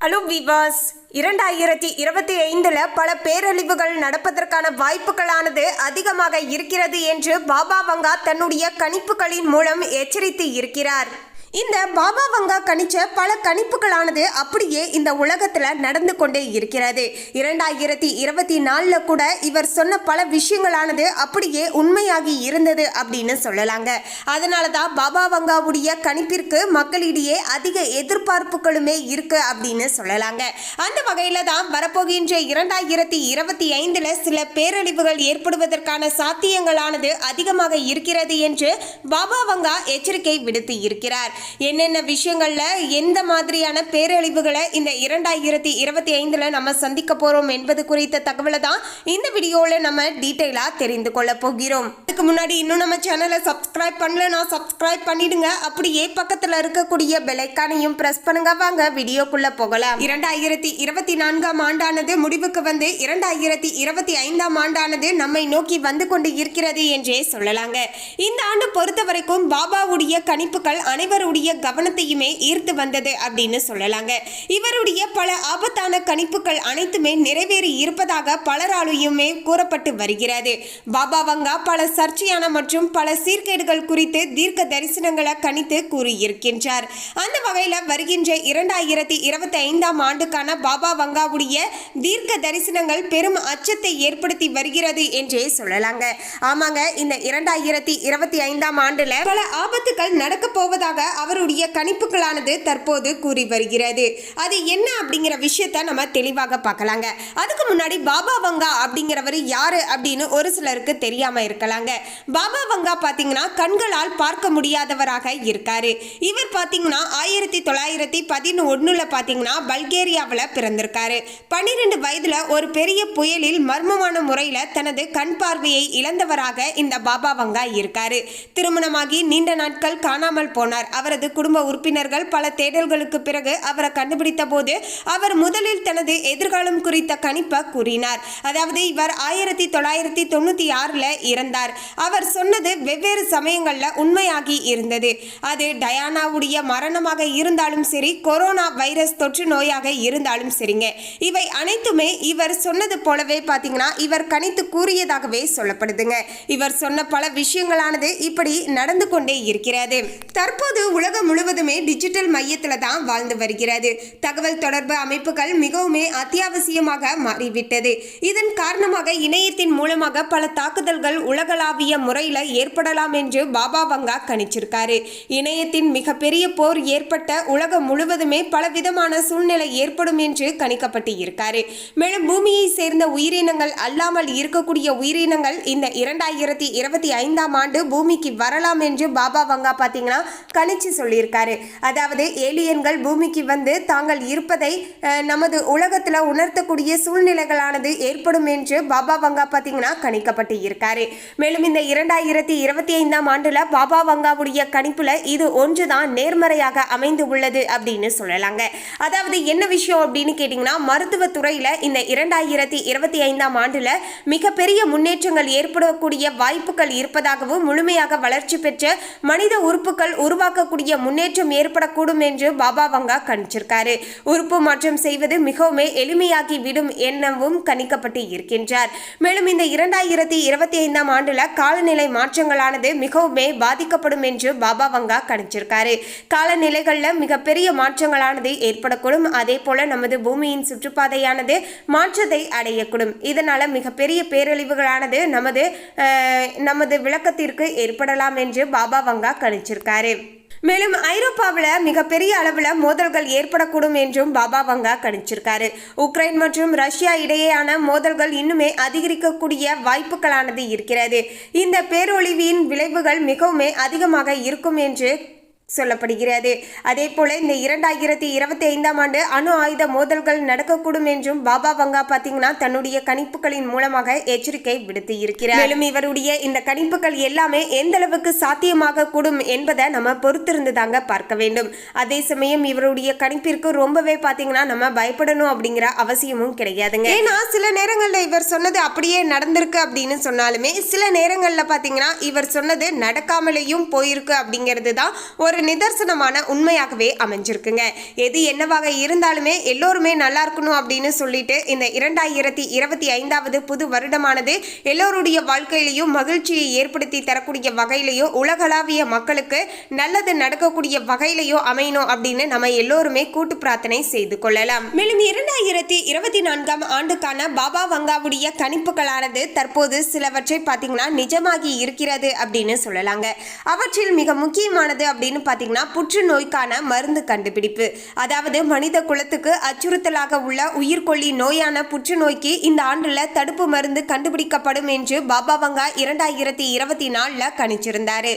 Hello விவாஸ் இரண்டாயிரத்தி இருபத்தி ஐந்தில் பல பேரழிவுகள் நடப்பதற்கான வாய்ப்புகளானது அதிகமாக இருக்கிறது என்று பாபா வங்கா தன்னுடைய கணிப்புகளின் மூலம் எச்சரித்து இருக்கிறார். இந்த பாபா வங்கா கணிச்ச பல கணிப்புகளானது அப்படியே இந்த உலகத்துல நடந்து கொண்டே இருக்கிறது. இரண்டாயிரத்தி இருபத்தி நாலுல கூட இவர் சொன்ன பல விஷயங்களானது அப்படியே உண்மையாகி இருந்தது அப்படின்னு சொல்லலாங்க. அதனால தான் பாபா வங்காவுடைய கணிப்பிற்கு மக்களிடையே அதிக எதிர்பார்ப்புகளுமே இருக்கு அப்படின்னு சொல்லலாங்க. அந்த வகையில தான் வரப்போகின்ற இரண்டாயிரத்தி இருபத்தி ஐந்துல சில பேரழிவுகள் ஏற்படுவதற்கான சாத்தியங்களானது அதிகமாக இருக்கிறது என்று பாபா வங்கா எச்சரிக்கை விடுத்து இருக்கிறார். என்னென்ன விஷயங்களில் எந்த மாதிரியான பேரழிவுகளை இந்த இரண்டாயிரத்தி இருபத்தி ஐந்தில் நம்ம சந்திக்க போகிறோம் என்பது குறித்த தகவலை தான் இந்த வீடியோவில் நம்ம டீட்டெயிலாக தெரிந்து கொள்ள போகிறோம். அதுக்கு முன்னாடி இன்னும் நம்ம சேனலை சப்ஸ்கிரைப் பண்ணலன்னா சப்ஸ்கிரைப் பண்ணிடுங்க. அப்படியே பக்கத்தில் இருக்கக்கூடிய பெலைக்கானையும் ப்ரெஸ் பண்ணுங்க. வாங்க வீடியோக்குள்ளே போகலாம். இரண்டாயிரத்தி இருபத்தி நான்காம் ஆண்டானது முடிவுக்கு வந்து இரண்டாயிரத்தி இருபத்தி ஐந்தாம் ஆண்டானது நம்மை நோக்கி வந்து கொண்டு இருக்கிறது என்றே சொல்லலாங்க. இந்த ஆண்டு பொறுத்த வரைக்கும் பாபாவுடைய கணிப்புகள் அனைவருடைய கவனத்தையுமே ஈர்த்து வந்தது அப்படின்னு சொல்லலாங்க. இவருடைய பல ஆபத்தான கணிப்புகள் அனைத்துமே நிறைவேறி இருப்பதாக பலராலையுமே கூறப்பட்டு வருகிறது. பாபா வங்கா பல சர்ச்சையான மற்றும் பல சீர்கேடுகள் குறித்து தீர்க்க தரிசனங்களை கணித்து கூறியிருக்கின்றார். அந்த வகையில் வருகின்ற இரண்டாயிரத்தி இருபத்தி ஐந்தாம் ஆண்டுக்கான பாபா வங்காவுடைய தீர்க்க தரிசனங்கள் பெரும் அச்சத்தை ஏற்படுத்தி வருகிறது என்றே சொல்லலாங்க. ஆமாங்க இந்த இரண்டாயிரத்தி இருபத்தி ஐந்தாம் ஆண்டுல பல ஆபத்துகள் நடக்க போவதாக அவருடைய கணிப்புகளானது தற்போது கூறி வருகிறது. அது என்ன அப்படிங்கிற விஷயத்த நம்ம தெளிவாக பார்க்கலாங்க. அதுக்கு முன்னாடி பாபா வங்கா அப்படிங்கிறவர் யாரு அப்படின்னு ஒரு சிலருக்கு தெரியாம இருக்கலாங்க. பாபா வங்கா பார்த்தீங்கன்னா கண்களால் பார்க்க முடியாதவராக இருக்காரு. இவர் பார்த்தீங்கன்னா ஆயிரத்தி தொள்ளாயிரத்தி பதினொன்னுல பார்த்தீங்கன்னா பல்கேரியாவில் பிறந்திருக்காரு. பன்னிரெண்டு வயதுல ஒரு பெரிய புயலில் மர்மமான முறையில் தனது கண் பார்வையை இழந்தவராக இந்த பாபா வங்கா இருக்காரு. திருமணமாகி நீண்ட நாட்கள் காணாமல் போனார். அவரது குடும்ப உறுப்பினர்கள் பல தேடல்களுக்கு பிறகு அவரை கண்டுபிடித்த போது அவர் முதலில் தனது எதிர்காலம் குறித்த கணிப்பை கூறினார். அதாவது இவர் ஆயிரத்தி தொள்ளாயிரத்தி தொண்ணூத்தி ஆறுல இறந்தார். அவர் சொன்னது வெவ்வேறு சமயங்கள்ல உண்மையாகி இருந்தது. அது டயானாவுடைய மரணமாக இருந்தாலும் சரி கொரோனா வைரஸ் தொற்று நோயாக இருந்தாலும் சரிங்க. இவை அனைத்துமே இவர் சொன்னது போலவே பாத்தீங்கன்னா இவர் கணித்து கூறியதாகவே சொல்லப்படுதுங்க. இவர் சொன்ன பல விஷயங்களானது இப்படி நடந்து கொண்டே இருக்கிறது. தற்போது உலகம் முழுவதுமே டிஜிட்டல் மையத்தில் தான் வாழ்ந்து வருகிறது. தகவல் தொடர்பு அமைப்புகள் மிகவுமே அத்தியாவசியமாக மாறிவிட்டது. இதன் காரணமாக இணையத்தின் மூலமாக பல தாக்குதல்கள் உலகளாவிய முறையில் ஏற்படலாம் என்று பாபா வங்கா கணிச்சிருக்காரு. இணையத்தின் மிகப்பெரிய போர் ஏற்பட்ட உலகம் முழுவதுமே பலவிதமான சூழ்நிலை ஏற்படும் என்று கணிக்கப்பட்டு இருக்காரு மேலும் பூமியை சேர்ந்த உயிரினங்கள் அல்லாமல் இருக்கக்கூடிய உயிரினங்கள் இந்த இரண்டாயிரத்தி இருபத்தி ஐந்தாம் ஆண்டு பூமிக்கு வரலாம் என்று பாபா வங்கா பார்த்தீங்கன்னா கணிச்சு சொல்லியிருக்காரு. அதாவது ஏலியன்கள் பூமிக்கு வந்து தாங்கள் இருப்பதை நமது உலகத்தில் உணர்த்தக்கூடிய சூழ்நிலைகளானது ஏற்படும் என்று பாபா வங்கா பார்த்தீங்கன்னா கணிக்கப்பட்டு இருக்காரு. மேலும் இந்த இரண்டாயிரத்தி இருபத்தி ஐந்தாம் ஆண்டுல பாபா வங்காவுடைய கணிப்புல இது ஒன்றுதான் நேர்மறையாக அமைந்து உள்ளது அப்படின்னு சொல்லலாங்க. அதாவது என்ன விஷயம் அப்படின்னு கேட்டிங்கன்னா மருத்துவத்துறையில இந்த இரண்டாயிரத்தி இருபத்தி ஐந்தாம் ஆண்டுல மிகப்பெரிய முன்னேற்றங்கள் ஏற்படக்கூடிய வாய்ப்புகள் இருப்பதாகவும் முழுமையாக வளர்ச்சி பெற்ற மனித உறுப்புகள் உருவாக்கக்கூடிய முன்னேற்றம் ஏற்படக்கூடும் என்று பாபா வங்கா கணிச்சிருக்காரு. உறுப்பு மாற்றம் செய்வது மிகவும் எளிமையாகி விடும் எனவும் கணிக்கப்பட்டு இருக்கின்றார். மேலும் இந்த இரண்டாயிரத்தி இருபத்தி ஐந்தாம் ஆண்டுல காலநிலை மாற்றங்களானது மிகவுமே பாதிக்கப்படும் என்று பாபா வங்கா கணிச்சிருக்காரு. காலநிலைகள்ல மிகப்பெரிய மாற்றங்களானது ஏற்படக்கூடும். அதே போல நமது பூமியின் சுற்றுப்பாதையானது மாற்றத்தை அடையக்கூடும். இதனால மிகப்பெரிய பேரழிவுகளானது நமது நமது விளக்கத்திற்கு ஏற்படலாம் என்று பாபா வங்கா கணிச்சிருக்காரு. மேலும் ஐரோப்பாவில் மிகப்பெரிய அளவில் மோதல்கள் ஏற்படக்கூடும் என்றும் பாபா வங்கா கணிச்சிருக்காரு. உக்ரைன் மற்றும் ரஷ்யா இடையேயான மோதல்கள் இன்னுமே அதிகரிக்கக்கூடிய வாய்ப்புகளானது இருக்கிறது. இந்த பேரொழிவின் விளைவுகள் மிகவும் அதிகமாக இருக்கும் என்று சொல்லப்படுகிறது. அதே போல இந்த இரண்டாயிரத்தி இருபத்தி ஐந்தாம் ஆண்டு அணு ஆயுத மோதல்கள் நடக்கக்கூடும் என்றும் பாபா வங்கா பாத்தீங்கன்னா தன்னுடைய கணிப்புகளின் மூலமாக எச்சரிக்கை விடுத்து இருக்கிறார் மேலும் இவருடைய இந்த கணிப்புகள் எல்லாமே எந்த அளவுக்கு சாத்தியமாக கூடும் என்பதை நம்ம பொறுத்திருந்து தாங்க பார்க்க வேண்டும். அதே சமயம் இவருடைய கணிப்பிற்கு ரொம்பவே பாத்தீங்கன்னா நம்ம பயப்படணும் அப்படிங்கிற அவசியமும் கிடையாதுங்க. ஏன்னா சில நேரங்கள்ல இவர் சொன்னது அப்படியே நடந்திருக்கு அப்படின்னு சொன்னாலுமே சில நேரங்கள்ல பாத்தீங்கன்னா இவர் சொன்னது நடக்காமலேயும் போயிருக்கு அப்படிங்கிறது தான் ஒரு ஒரு நிதர்சனமான உண்மையாகவே அமைஞ்சிருக்குங்க. எது என்னவாக இருந்தாலுமே எல்லோருமே நல்லா இருக்கணும் அப்படின்னு சொல்லிட்டு இந்த இரண்டாயிரத்தி இருபத்தி ஐந்தாவது புது வருடமானது எல்லோருடைய வாழ்க்கையிலையும் மகிழ்ச்சியை ஏற்படுத்தி தரக்கூடிய வகையிலையும் உலகளாவிய மக்களுக்கு நல்லது நடக்கக்கூடிய வகையிலையும் அமையணும் அப்படின்னு நம்ம எல்லோருமே கூட்டு பிரார்த்தனை செய்து கொள்ளலாம். மேலும் இரண்டாயிரத்தி இருபத்தி நான்காம் ஆண்டுக்கான பாபா வங்காவுடைய கணிப்புகளானது தற்போது சிலவற்றை பார்த்தீங்கன்னா நிஜமாகி இருக்கிறது அப்படின்னு சொல்லலாங்க. அவற்றில் மிக முக்கியமானது அப்படின்னு பார்த்தீங்கன்னா புற்றுநோய்க்கான மருந்து கண்டுபிடிப்பு. அதாவது மனித குலத்துக்கு அச்சுறுத்தலாக உள்ள உயிர்கொல்லி நோயான புற்றுநோய்க்கு இந்த ஆண்டில் தடுப்பு மருந்து கண்டுபிடிக்கப்படும் என்று பாபா வங்கா இரண்டாயிரத்தி இருபத்தி நாலில் கணிச்சிருந்தார்.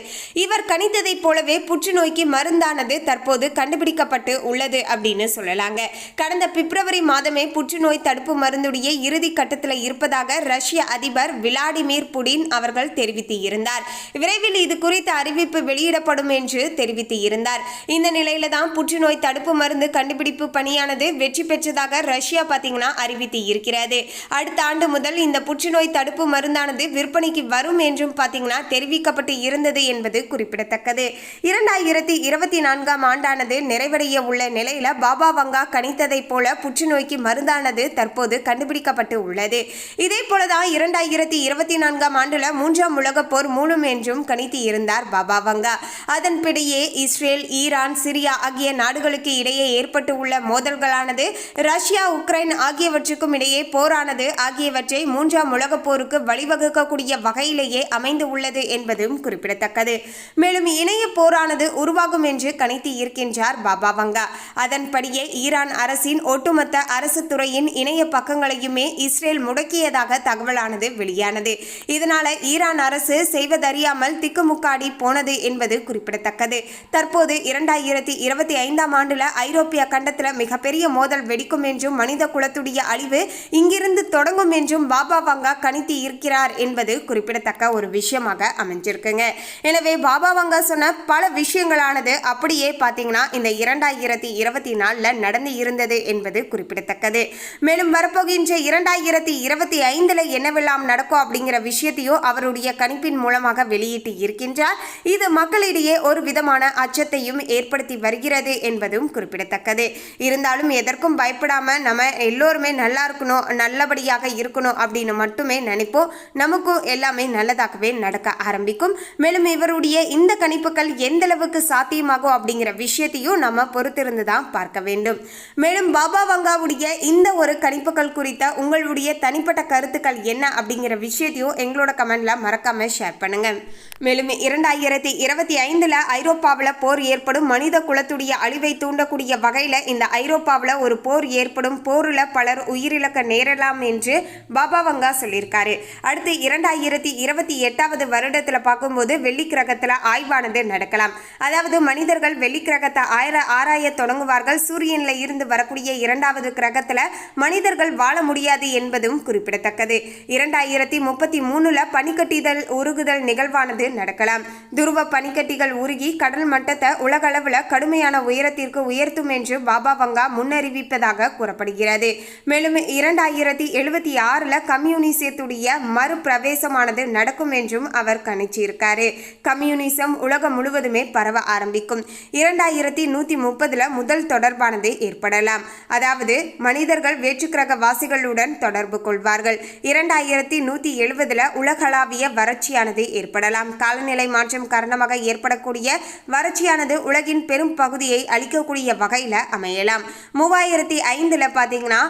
இவர் கணித்ததைப் போலவே புற்றுநோய்க்கு மருந்தானது தற்போது கண்டுபிடிக்கப்பட்டு உள்ளது அப்படின்னு சொல்லலாங்க. கடந்த பிப்ரவரி மாதமே புற்றுநோய் தடுப்பு மருந்துடைய இறுதி கட்டத்தில் இருப்பதாக ரஷ்ய அதிபர் விளாடிமிர் புடின் அவர்கள் தெரிவித்து இருந்தார் விரைவில் இது குறித்த அறிவிப்பு வெளியிடப்படும் என்று தெரிவித்து இருந்தார். இந்த நிலையில தான் புற்றுநோய் தடுப்பு மருந்து கண்டுபிடிப்பு பணியானது வெற்றி பெற்றதாக ரஷ்யா பார்த்தீங்கன்னா அறிவித்து இருக்கிறது. அடுத்த ஆண்டு முதல் இந்த புற்றுநோய் தடுப்பு மருந்தானது விற்பனைக்கு வரும் என்றும் பார்த்தீங்கன்னா தெரிவிக்கப்பட்டு இருந்தது என்பது குறிப்பிடத்தக்கது. இரண்டாயிரத்தி இருபத்தி நான்காம் ஆண்டானது நிறைவடைய உள்ள நிலையில பாபா வங்கா கணித்ததைப் போல புற்றுநோய்க்கு மருந்தானது தற்போது கண்டுபிடிக்கப்பட்டு உள்ளது. இதே போலதான் இரண்டாயிரத்தி இருபத்தி நான்காம் ஆண்டுல மூன்றாம் உலக போர் மூலம் என்றும் கணித்து இருந்தார் பாபா வங்கா. அதன்பிடையே இஸ்ரேல் ஈரான் சிரியா ஆகிய நாடுகளுக்கு இடையே ஏற்பட்டு உள்ள மோதல்களானது ரஷ்யா உக்ரைன் ஆகியவற்றுக்கும் இடையே போரானது ஆகியவற்றை மூன்றாம் உலகப் போருக்கு வழிவகுக்கக்கூடிய வகையிலேயே அமைந்து உள்ளது என்பதும் குறிப்பிடத்தக்கது. மேலும் இணைய போரானது உருவாகும் என்று கணித்து இருக்கின்றார் பாபா வங்கா. அதன்படியே ஈரான் அரசின் ஒட்டுமொத்த அரசு துறையின் இணைய பக்கங்களையுமே இஸ்ரேல் முடக்கியதாக தகவலானது வெளியானது. இதனால ஈரான் அரசு செய்வதறியாமல் திக்குமுக்காடி போனது என்பது குறிப்பிடத்தக்கது. தற்போது இரண்டாயிரத்தி இருபத்தி ஐந்தாம் ஆண்டுல ஐரோப்பிய கண்டத்தில் மிகப்பெரிய மோதல் வெடிக்கும் என்றும் மனித குலத்துடைய அழிவு இங்கிருந்து தொடங்கும் என்றும் பாபா வங்கா கணித்து இருக்கிறார் என்பது குறிப்பிடத்தக்க ஒரு விஷயமாக அமைஞ்சிருக்குங்க. எனவே பாபா வங்கா சொன்ன பல விஷயங்களானது அப்படியே பார்த்தீங்கன்னா இந்த இரண்டாயிரத்தி இருபத்தி நாலில் நடந்து இருந்தது என்பது குறிப்பிடத்தக்கது. மேலும் வரப்போகின்ற இரண்டாயிரத்தி இருபத்தி ஐந்தில் என்னவெல்லாம் நடக்கும் அப்படிங்கிற விஷயத்தையும் அவருடைய கணிப்பின் மூலமாக வெளியிட்டு இருக்கின்றார். இது மக்களிடையே ஒரு விதமான அச்சத்தையும் ஏற்படுத்தி வருகிறது என்பதும் குறிப்பிடத்தக்கது. இருந்தாலும் எதற்கும் பயப்படாம நம்ம எல்லோருமே நல்லா இருக்கணும் நல்லபடியாக இருக்கணும் அப்படின்னு மட்டுமே நினைப்போம். நமக்கும் எல்லாமே நல்லதாகவே நடக்க ஆரம்பிக்கும். மேலும் இவருடைய இந்த கணிப்புகள் எந்த அளவுக்கு சாத்தியமாகும் அப்படிங்கிற விஷயத்தையும் நம்ம பொறுத்திருந்து தான் பார்க்க வேண்டும். மேலும் பாபா வங்காவுடைய இந்த ஒரு கணிப்புகள் குறித்த உங்களுடைய தனிப்பட்ட கருத்துக்கள் என்ன அப்படிங்கிற விஷயத்தையும் எங்களோட கமெண்ட்ல மறக்காம ஷேர் பண்ணுங்க. மேலும் இரண்டாயிரத்தி இருபத்தி ஐந்துல ஐரோப்பாவில் போர் ஏற்படும். மனித குலத்துடைய அழிவை தூண்டக்கூடிய வகையில் இந்த ஐரோப்பாவில் ஒரு போர் ஏற்படும். போரில் பலர் உயிரிழக்க நேரலாம் என்று பாபா வங்கா சொல்லியிருக்காரு. அடுத்து இரண்டாயிரத்தி இருபத்தி எட்டாவது வருடத்தில் பார்க்கும்போது வெள்ளி கிரகத்தில் ஆய்வானது நடக்கலாம். அதாவது மனிதர்கள் வெள்ளி கிரகத்தை ஆயிர ஆராய தொடங்குவார்கள். சூரியனில் இருந்து வரக்கூடிய இரண்டாவது கிரகத்தில் மனிதர்கள் வாழ முடியாது என்பதும் குறிப்பிடத்தக்கது. இரண்டாயிரத்தி முப்பத்தி மூணுல பனிக்கட்டிதல் உருகுதல் நிகழ்வானது நடக்கலாம். துருவ பனிக்கட்டிகள் உருகி கடல் மட்டத்தை உலகளவில் கடுமையான உயரத்திற்கு உயர்த்தும் என்று பாபா வங்கா முன்னறிவிப்பதாக கூறப்படுகிறது. மேலும் இரண்டாயிரத்தி எழுபத்தி ஆறில் கம்யூனிசத்துடைய மறுபிரவேசமானது நடக்கும் என்றும் அவர் கணிச்சிருக்காரு. கம்யூனிசம் உலகம் முழுவதுமே பரவ ஆரம்பிக்கும். இரண்டாயிரத்தி நூற்றி முப்பதில் முதல் தொடர்பானது ஏற்படலாம். அதாவது மனிதர்கள் வேற்றுக்கிரக வாசிகளுடன் தொடர்பு கொள்வார்கள். இரண்டாயிரத்தி நூற்றி எழுபதில் உலகளாவிய வறட்சியானது ஏற்படலாம். காலநிலை மாற்றம் காரணமாக ஏற்படக்கூடிய வறட்சியானது உலகின் பெரும் பகுதியை அழிக்கக்கூடிய வகையில் அமையலாம். மூவாயிரத்தி ஐந்தில் பார்த்தீங்கன்னா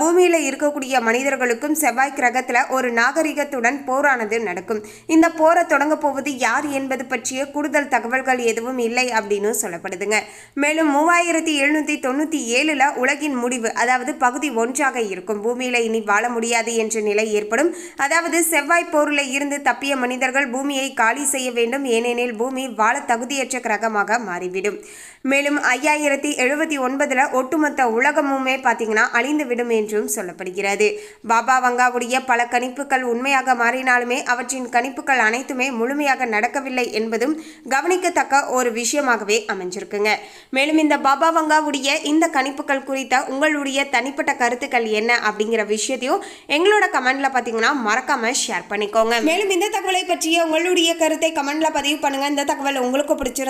பூமியில் இருக்கக்கூடிய மனிதர்களுக்கும் செவ்வாய் கிரகத்தில் ஒரு நாகரிகத்துடன் போரானது நடக்கும். இந்த போரை தொடங்க போவது யார் என்பது பற்றிய கூடுதல் தகவல்கள் எதுவும் இல்லை அப்படின்னு சொல்லப்படுதுங்க. மேலும் மூவாயிரத்தி எழுநூற்றி தொண்ணூற்றி ஏழில் உலகின் முடிவு அதாவது பகுதி ஒன்றாக இருக்கும். பூமியில் இனி வாழ முடியாது என்ற நிலை ஏற்படும். அதாவது செவ்வாய் போரில் இருந்து தப்பிய மனிதர்கள் பூமியை காலி செய்ய வேண்டும். ஏனெனில் பூமி வாழ தகுதியற்ற கிரகமாக மாறிவிடும். மேலும் ஐயாயிரத்தி எழுபத்தி ஒன்பதுல ஒட்டுமொத்த உலகமுமே பார்த்தீங்கன்னா அழிந்து விடும் என்றும் சொல்லப்படுகிறது. பாபா வங்காவுடைய பல கணிப்புகள் உண்மையாக மாறினாலுமே அவற்றின் கணிப்புகள் அனைத்துமே முழுமையாக நடக்கவில்லை என்பதும் கவனிக்கத்தக்க ஒரு விஷயமாகவே அமைஞ்சிருக்குங்க. மேலும் இந்த பாபா வங்காவுடைய இந்த கணிப்புகள் குறித்த உங்களுடைய தனிப்பட்ட கருத்துக்கள் என்ன அப்படிங்கிற விஷயத்தையும் எங்களோட கமெண்ட்ல பார்த்தீங்கன்னா மறக்காம ஷேர் பண்ணிக்கோங்க. மேலும் இந்த தகவலை பற்றிய உங்களுடைய கருத்தை கமெண்ட்ல பதிவு பண்ணுங்க. இந்த தகவல் உங்களுக்கு பிடிச்சிருந்தா